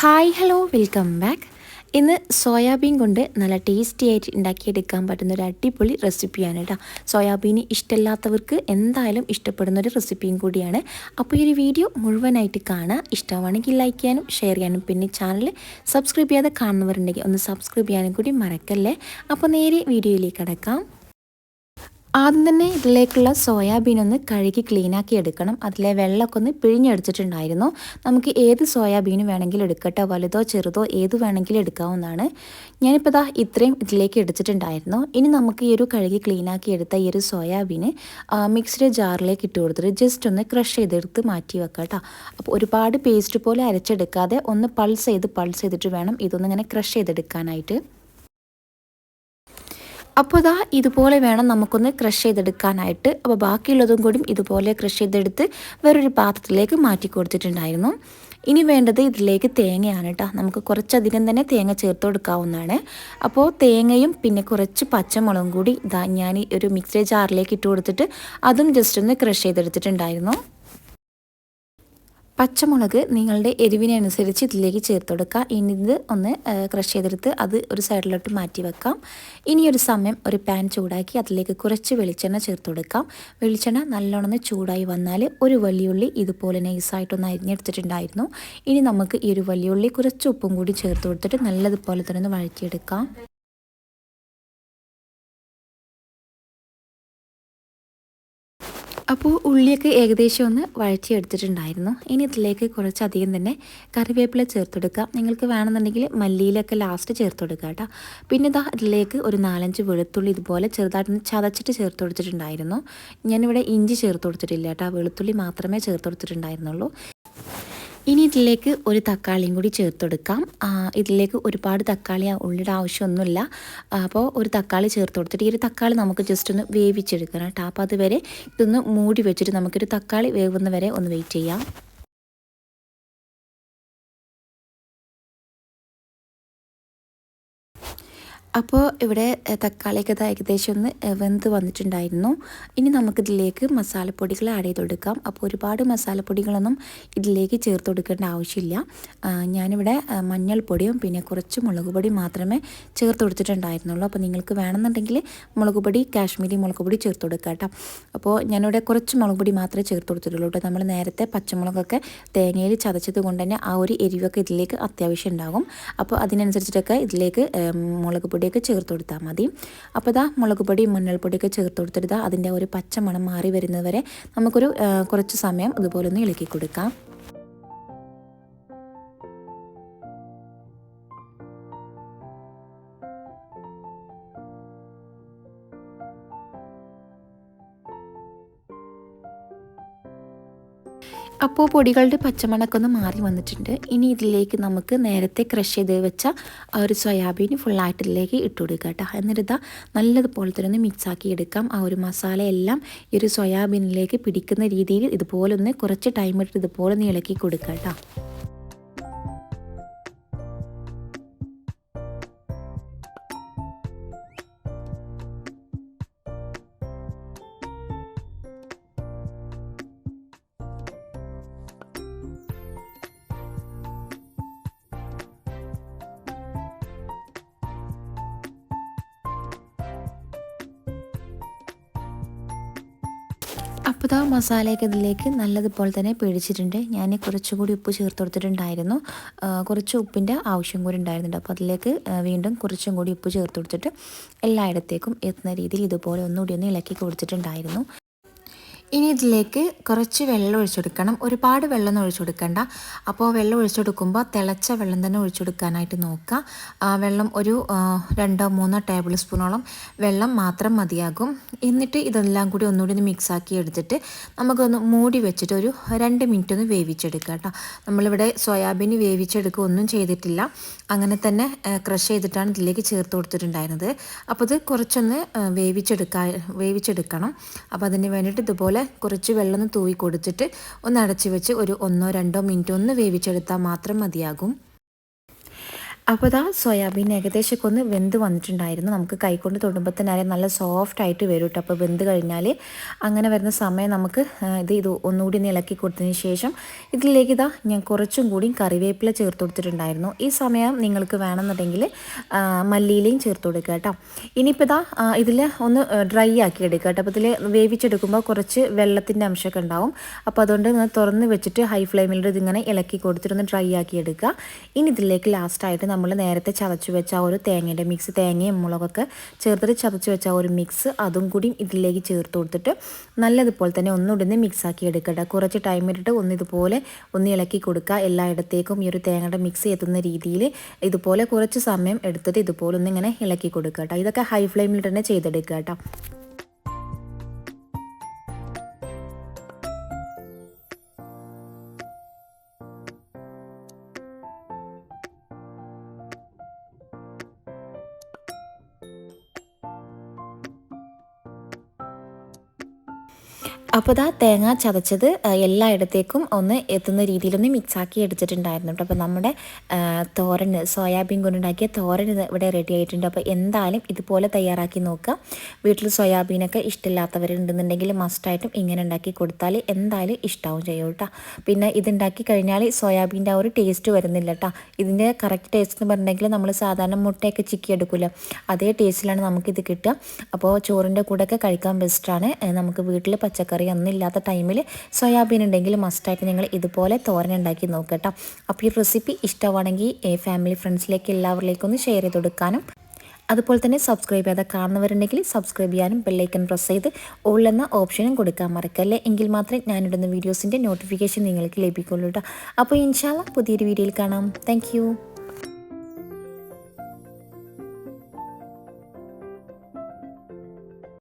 Hi hello welcome back ഇന്ന് soybean കൊണ്ട് നല്ല ടേസ്റ്റി ആയിട്ട് ഉണ്ടാക്കിയെടുക്കാൻ പറ്റുന്ന ഒരു അടിപൊളി റെസിപ്പിയാണ് കേട്ടോ സോയാബീൻ ഇഷ്ടമില്ലാത്തവർക്ക് എന്തായാലും ഇഷ്ടപ്പെടുന്ന ഒരു റെസിപ്പിയും കൂടിയാണ്. അപ്പോൾ ഈ ഒരു വീഡിയോ മുഴുവനായിട്ട് കാണുക ഇഷ്ടമാണെങ്കിൽ ലൈക്ക് ചെയ്യാനും ഷെയർ ചെയ്യാനും. പിന്നെ ചാനൽ സബ്സ്ക്രൈബ് ചെയ്യാതെ കാണുന്നവരുണ്ടെങ്കിൽ ഒന്ന് സബ്സ്ക്രൈബ് ചെയ്യാനും കൂടി മറക്കല്ലേ. അപ്പോൾ നേരെ വീഡിയോയിലേക്ക് കിടക്കാം. ആദ്യം തന്നെ ഇതിലേക്കുള്ള സോയാബീൻ ഒന്ന് കഴുകി ക്ലീനാക്കി എടുക്കണം. അതിലെ വെള്ളമൊക്കെ ഒന്ന് പിഴിഞ്ഞെടുത്തിട്ടുണ്ടായിരുന്നു. നമുക്ക് ഏത് സോയാബീനും വേണമെങ്കിലും എടുക്കട്ടെ വലുതോ ചെറുതോ ഏത് വേണമെങ്കിലും എടുക്കാവുന്നതാണ്. ഞാനിപ്പോൾ ഇതാ ഇത്രയും ഇതിലേക്ക് എടുത്തിട്ടുണ്ടായിരുന്നു. ഇനി നമുക്ക് ഈ ഒരു കഴുകി ക്ലീനാക്കി എടുത്ത ഈ ഒരു സോയാബീന് മിക്സ്ഡ് ജാറിലേക്ക് ഇട്ട് കൊടുത്തിട്ട് ജസ്റ്റ് ഒന്ന് ക്രഷ് ചെയ്തെടുത്ത് മാറ്റി വെക്കാം കേട്ടോ അപ്പോൾ ഒരുപാട് പേസ്റ്റ് പോലെ അരച്ചെടുക്കാതെ ഒന്ന് പൾസ് ചെയ്ത് പൾസ് ചെയ്തിട്ട് വേണം ഇതൊന്നിങ്ങനെ ക്രഷ് ചെയ്തെടുക്കാനായിട്ട്. അപ്പോൾ ഇതാ ഇതുപോലെ വേണം നമുക്കൊന്ന് ക്രഷ് ചെയ്തെടുക്കാനായിട്ട്. അപ്പോൾ ബാക്കിയുള്ളതും കൂടി ഇതുപോലെ ക്രഷ് ചെയ്തെടുത്ത് വേറൊരു പാത്രത്തിലേക്ക് മാറ്റി കൊടുത്തിട്ടുണ്ടായിരുന്നു. ഇനി വേണ്ടത് ഇതിലേക്ക് തേങ്ങയാണ് കേട്ടോ നമുക്ക് കുറച്ചധികം തന്നെ തേങ്ങ ചേർത്ത് കൊടുക്കാവുന്നതാണ്. അപ്പോൾ തേങ്ങയും പിന്നെ കുറച്ച് പച്ചമുളകും കൂടി ഇതാ ഞാൻ ഒരു മിക്സി ജാറിലേക്ക് ഇട്ട് കൊടുത്തിട്ട് അതും ജസ്റ്റ് ഒന്ന് ക്രഷ് ചെയ്തെടുത്തിട്ടുണ്ടായിരുന്നു. പച്ചമുളക് നിങ്ങളുടെ എരിവിനനുസരിച്ച് ഇതിലേക്ക് ചേർത്ത് കൊടുക്കുക ഇനി ഇത് ഒന്ന് ക്രഷ് ചെയ്തെടുത്ത് അത് ഒരു സൈഡിലോട്ട് മാറ്റി വെക്കാം. ഇനി ഒരു സമയം ഒരു പാൻ ചൂടാക്കി അതിലേക്ക് കുറച്ച് വെളിച്ചെണ്ണ ചേർത്ത് കൊടുക്കാം. വെളിച്ചെണ്ണ നല്ലോണം ചൂടായി വന്നാൽ ഒരു വലിയുള്ളി ഇതുപോലെ നൈസായിട്ടൊന്ന് അരിഞ്ഞെടുത്തിട്ടുണ്ടായിരുന്നു. ഇനി നമുക്ക് ഈ ഒരു വലിയുള്ളി കുറച്ച് ഉപ്പും കൂടി ചേർത്ത് കൊടുത്തിട്ട് നല്ലതുപോലെ തന്നെ ഒന്ന് വഴറ്റിയെടുക്കാം. അപ്പോൾ ഉള്ളിയൊക്കെ ഏകദേശം ഒന്ന് വഴറ്റിയെടുത്തിട്ടുണ്ടായിരുന്നു. ഇനി ഇതിലേക്ക് കുറച്ചധികം തന്നെ കറിവേപ്പില ചേർത്തെടുക്കുക. നിങ്ങൾക്ക് വേണമെന്നുണ്ടെങ്കിൽ മല്ലിയിലൊക്കെ ലാസ്റ്റ് ചേർത്തെടുക്കുക കേട്ടോ. പിന്നെ ഇതാ ഇതിലേക്ക് ഒരു നാലഞ്ച് വെളുത്തുള്ളി ഇതുപോലെ ചെറുതായിട്ടൊന്ന് ചതച്ചിട്ട് ചേർത്ത് കൊടുത്തിട്ടുണ്ടായിരുന്നു. ഞാനിവിടെ ഇഞ്ചി ചേർത്ത് കൊടുത്തിട്ടില്ല കേട്ടോ. വെളുത്തുള്ളി മാത്രമേ ചേർത്ത് കൊടുത്തിട്ടുണ്ടായിരുന്നുള്ളൂ. ഇനി ഇതിലേക്ക് ഒരു തക്കാളിയും കൂടി ചേർത്തെടുക്കാം. ഇതിലേക്ക് ഒരുപാട് തക്കാളി ഉള്ളിയുടെ ആവശ്യമൊന്നുമില്ല. അപ്പോൾ ഒരു തക്കാളി ചേർത്ത് കൊടുത്തിട്ട് ഈ ഒരു തക്കാളി നമുക്ക് ജസ്റ്റ് ഒന്ന് വേവിച്ചെടുക്കണം കേട്ടോ. അപ്പോൾ അതുവരെ ഇതൊന്ന് മൂടി വെച്ചിട്ട് നമുക്കൊരു തക്കാളി വേവുന്ന വരെ ഒന്ന് വെയിറ്റ് ചെയ്യാം. അപ്പോൾ ഇവിടെ തക്കാളിയൊക്കെ ഏകദേശം ഒന്ന് വെന്ത് വന്നിട്ടുണ്ടായിരുന്നു. ഇനി നമുക്കിതിലേക്ക് മസാലപ്പൊടികൾ ആഡ് ചെയ്ത് കൊടുക്കാം അപ്പോൾ ഒരുപാട് മസാലപ്പൊടികളൊന്നും ഇതിലേക്ക് ചേർത്ത് കൊടുക്കേണ്ട ആവശ്യമില്ല. ഞാനിവിടെ മഞ്ഞൾപ്പൊടിയും പിന്നെ കുറച്ച് മുളക് പൊടി മാത്രമേ ചേർത്ത് കൊടുത്തിട്ടുണ്ടായിരുന്നുള്ളൂ. അപ്പോൾ നിങ്ങൾക്ക് വേണമെന്നുണ്ടെങ്കിൽ മുളക് പൊടി കാശ്മീരി മുളക് പൊടി ചേർത്ത് കൊടുക്കാം കേട്ടോ. അപ്പോൾ ഞാനിവിടെ കുറച്ച് മുളക് പൊടി മാത്രമേ ചേർത്ത് കൊടുത്തിട്ടുള്ളൂ കേട്ടോ. നമ്മൾ നേരത്തെ പച്ചമുളകൊക്കെ തേങ്ങയിൽ ചതച്ചത് കൊണ്ട് തന്നെ ആ ഒരു എരിവൊക്കെ ഇതിലേക്ക് അത്യാവശ്യം ഉണ്ടാകും. അപ്പോൾ അതിനനുസരിച്ചിട്ടൊക്കെ ഇതിലേക്ക് മുളക് പൊടി പൊടിയൊക്കെ ചേർത്ത് കൊടുത്താൽ മതി. അപ്പോൾ ഇതാ മുളക് പൊടി മഞ്ഞൾപ്പൊടിയൊക്കെ ചേർത്ത് കൊടുത്തിട്ട് അതിന്റെ ഒരു പച്ച മണം മാറി വരുന്നത് വരെ നമുക്കൊരു കുറച്ച് സമയം ഇതുപോലെ ഒന്ന് ഇളക്കി കൊടുക്കാം. അപ്പോൾ പൊടികളുടെ പച്ചമണക്കൊന്ന് മാറി വന്നിട്ടുണ്ട്. ഇനി ഇതിലേക്ക് നമുക്ക് നേരത്തെ ക്രഷ് ചെയ്ത് വെച്ച ആ ഒരു സോയാബീൻ ഫുള്ളായിട്ട് ഇതിലേക്ക് ഇട്ട് കൊടുക്കുക കേട്ടോ. എന്നിട്ട് ഇതാ നല്ലതുപോലെ തന്നെ ഒന്ന് മിക്സാക്കി എടുക്കാം. ആ ഒരു മസാലയെല്ലാം ഈ ഒരു സോയാബീനിലേക്ക് പിടിക്കുന്ന രീതിയിൽ ഇതുപോലെ ഒന്ന് കുറച്ച് ടൈം ഇട്ട് ഇതുപോലെ ഒന്ന് ഇളക്കി കൊടുക്കുക കേട്ടോ. അപ്പോൾ മസാലയൊക്കെ ഇതിലേക്ക് നല്ലതുപോലെ തന്നെ പിടിച്ചിട്ടുണ്ട് ഞാൻ കുറച്ചുകൂടി ഉപ്പ് ചേർത്ത് കൊടുത്തിട്ടുണ്ടായിരുന്നു. കുറച്ച് ഉപ്പിന്റെ ആവശ്യം കൂടി ഉണ്ടായിരുന്നുണ്ട്. അപ്പോൾ അതിലേക്ക് വീണ്ടും കുറച്ചും കൂടി ഉപ്പ് ചേർത്ത് കൊടുത്തിട്ട് എല്ലായിടത്തേക്കും എത്തുന്ന രീതിയിൽ ഇതുപോലെ ഒന്നുകൂടി ഒന്ന് ഇളക്കി കൊടുത്തിട്ടുണ്ടായിരുന്നു. ഇനി ഇതിലേക്ക് കുറച്ച് വെള്ളം ഒഴിച്ചു കൊടുക്കണം ഒരുപാട് വെള്ളം ഒന്നും ഒഴിച്ചു കൊടുക്കണ്ട അപ്പോൾ വെള്ളം ഒഴിച്ചെടുക്കുമ്പോൾ തിളച്ച വെള്ളം തന്നെ ഒഴിച്ചെടുക്കാനായിട്ട് നോക്കുക. വെള്ളം ഒരു രണ്ടോ മൂന്നോ ടേബിൾ സ്പൂണോളം വെള്ളം മാത്രം മതിയാകും. എന്നിട്ട് ഇതെല്ലാം കൂടി ഒന്നുകൂടി ഒന്ന് മിക്സാക്കി എടുത്തിട്ട് നമുക്കൊന്ന് മൂടി വെച്ചിട്ട് ഒരു രണ്ട് മിനിറ്റ് ഒന്ന് വേവിച്ചെടുക്കുക കേട്ടോ. നമ്മളിവിടെ സോയാബീൻ വേവിച്ചെടുക്കുക ഒന്നും ചെയ്തിട്ടില്ല. അങ്ങനെ തന്നെ ക്രഷ് ചെയ്തിട്ടാണ് ഇതിലേക്ക് ചേർത്ത് കൊടുത്തിട്ടുണ്ടായിരുന്നത്. അപ്പോൾ ഇത് കുറച്ചൊന്ന് വേവിച്ചെടുക്കാൻ വേവിച്ചെടുക്കണം. അപ്പോൾ അതിന് വേണ്ടിയിട്ട് ഇതുപോലെ കുറച്ച് വെള്ളം ഒന്ന് തൂവി കൊടുത്തിട്ട് ഒന്ന് അടച്ചു വെച്ച് ഒരു ഒന്നോ രണ്ടോ മിനിറ്റ് ഒന്ന് വേവിച്ചെടുത്താൽ മാത്രം മതിയാകും. അപ്പോൾ ഇതാ സോയാബീൻ ഏകദേശമൊക്കെ ഒന്ന് വെന്ത് വന്നിട്ടുണ്ടായിരുന്നു. നമുക്ക് കൈകൊണ്ട് തൊടുമ്പോൾ തന്നെ അറിയാം നല്ല സോഫ്റ്റ് ആയിട്ട് വരും കേട്ടോ അപ്പോൾ വെന്ത് കഴിഞ്ഞാൽ അങ്ങനെ വരുന്ന സമയം നമുക്ക് ഇത് ഇത് ഒന്നുകൂടി ഒന്ന് ഇളക്കി കൊടുത്തതിന് ശേഷം ഇതിലേക്ക് ഇതാ ഞാൻ കുറച്ചും കൂടി കറിവേപ്പില ചേർത്ത് കൊടുത്തിട്ടുണ്ടായിരുന്നു. ഈ സമയം നിങ്ങൾക്ക് വേണമെന്നുണ്ടെങ്കിൽ മല്ലിയിലയും ചേർത്ത് കൊടുക്കുക കേട്ടോ ഇനിയിപ്പോൾ ഇതാ ഇതിൽ ഒന്ന് ഡ്രൈ ആക്കി എടുക്കുക കേട്ടോ അപ്പോൾ ഇതിൽ വേവിച്ചെടുക്കുമ്പോൾ കുറച്ച് വെള്ളത്തിന്റെ അംശമൊക്കെ ഉണ്ടാവും. അപ്പോൾ അതുകൊണ്ട് തുറന്ന് വെച്ചിട്ട് ഹൈ ഫ്ലെയിമിൽ ഇതിങ്ങനെ ഇളക്കി കൊടുത്തിട്ടൊന്ന് ഡ്രൈ ആക്കി എടുക്കുക. ഇനി ഇതിലേക്ക് ലാസ്റ്റായിട്ട് നമ്മൾ നേരത്തെ ചതച്ച് വെച്ച ആ ഒരു തേങ്ങയുടെ മിക്സ് തേങ്ങയും മുളകൊക്കെ ചേർത്തിട്ട് ചതച്ച് വെച്ച ആ ഒരു മിക്സ് അതും കൂടി ഇതിലേക്ക് ചേർത്ത് കൊടുത്തിട്ട് നല്ലതുപോലെ തന്നെ ഒന്നുകൂടി മിക്സ് ആക്കി എടുക്കട്ടെ കുറച്ച് ടൈം ഇട്ടിട്ട് ഒന്ന് ഇതുപോലെ ഒന്ന് ഇളക്കി കൊടുക്കുക. എല്ലായിടത്തേക്കും ഈ ഒരു തേങ്ങയുടെ മിക്സ് എത്തുന്ന രീതിയിൽ ഇതുപോലെ കുറച്ച് സമയം എടുത്തിട്ട് ഇതുപോലെ ഒന്ന് ഇങ്ങനെ ഇളക്കി കൊടുക്കുക കേട്ടോ. ഇതൊക്കെ ഹൈ ഫ്ലെയിമിൽ തന്നെ ചെയ്തെടുക്കുക കേട്ടോ. അപ്പോൾ ഇതാ തേങ്ങ ചതച്ചത് എല്ലായിടത്തേക്കും ഒന്ന് എത്തുന്ന രീതിയിലൊന്ന് മിക്സാക്കി എടുത്തിട്ടുണ്ടായിരുന്നു കേട്ടോ അപ്പോൾ നമ്മുടെ തോരൻ സോയാബീൻ കൊണ്ടുണ്ടാക്കിയ തോരൻ ഇവിടെ റെഡി ആയിട്ടുണ്ട്. അപ്പോൾ എന്തായാലും ഇതുപോലെ തയ്യാറാക്കി നോക്കുക വീട്ടിൽ സോയാബീനൊക്കെ ഇഷ്ടമില്ലാത്തവരുണ്ടെന്നുണ്ടെങ്കിൽ മസ്റ്റായിട്ടും ഇങ്ങനെ ഉണ്ടാക്കി കൊടുത്താൽ എന്തായാലും ഇഷ്ടമാവും ചെയ്യും കേട്ടോ പിന്നെ ഇതുണ്ടാക്കി കഴിഞ്ഞാൽ സോയാബീന്റെ ആ ഒരു ടേസ്റ്റ് വരുന്നില്ല കേട്ടോ ഇതിന്റെ കറക്റ്റ് ടേസ്റ്റ് എന്ന് പറഞ്ഞിട്ടുണ്ടെങ്കിൽ നമ്മൾ സാധാരണ മുട്ടയൊക്കെ ചിക്കി എടുക്കില്ല അതേ ടേസ്റ്റിലാണ് നമുക്കിത് കിട്ടുക. അപ്പോൾ ചോറിന്റെ കൂടെയൊക്കെ കഴിക്കാൻ ബെസ്റ്റാണ് നമുക്ക് വീട്ടിൽ പച്ചക്കറി ഒന്നും ഇല്ലാത്ത ടൈമിൽ സോയാബീൻ ഉണ്ടെങ്കിൽ മസ്റ്റായിട്ട് നിങ്ങൾ ഇതുപോലെ തോരൻ ഉണ്ടാക്കി നോക്കട്ടോ. അപ്പോൾ ഈ റെസിപ്പി ഇഷ്ടമാണെങ്കിൽ ഫാമിലി ഫ്രണ്ട്സിലേക്ക് എല്ലാവരിലേക്കും ഒന്ന് ഷെയർ ചെയ്ത് കൊടുക്കാനും. അതുപോലെ തന്നെ സബ്സ്ക്രൈബ് ചെയ്യാതെ കാണുന്നവരുണ്ടെങ്കിൽ സബ്സ്ക്രൈബ് ചെയ്യാനും ബെല്ലൈക്കൺ പ്രസ് ചെയ്ത് ഓൾ എന്ന ഓപ്ഷനും കൊടുക്കാൻ മറക്കല്ലേ? എങ്കിൽ മാത്രമേ ഞാനിടുന്ന വീഡിയോസിന്റെ നോട്ടിഫിക്കേഷൻ നിങ്ങൾക്ക് ലഭിക്കുള്ളൂ കേട്ടോ അപ്പോൾ ഇൻഷാല്ല പുതിയൊരു വീഡിയോയിൽ കാണാം. താങ്ക്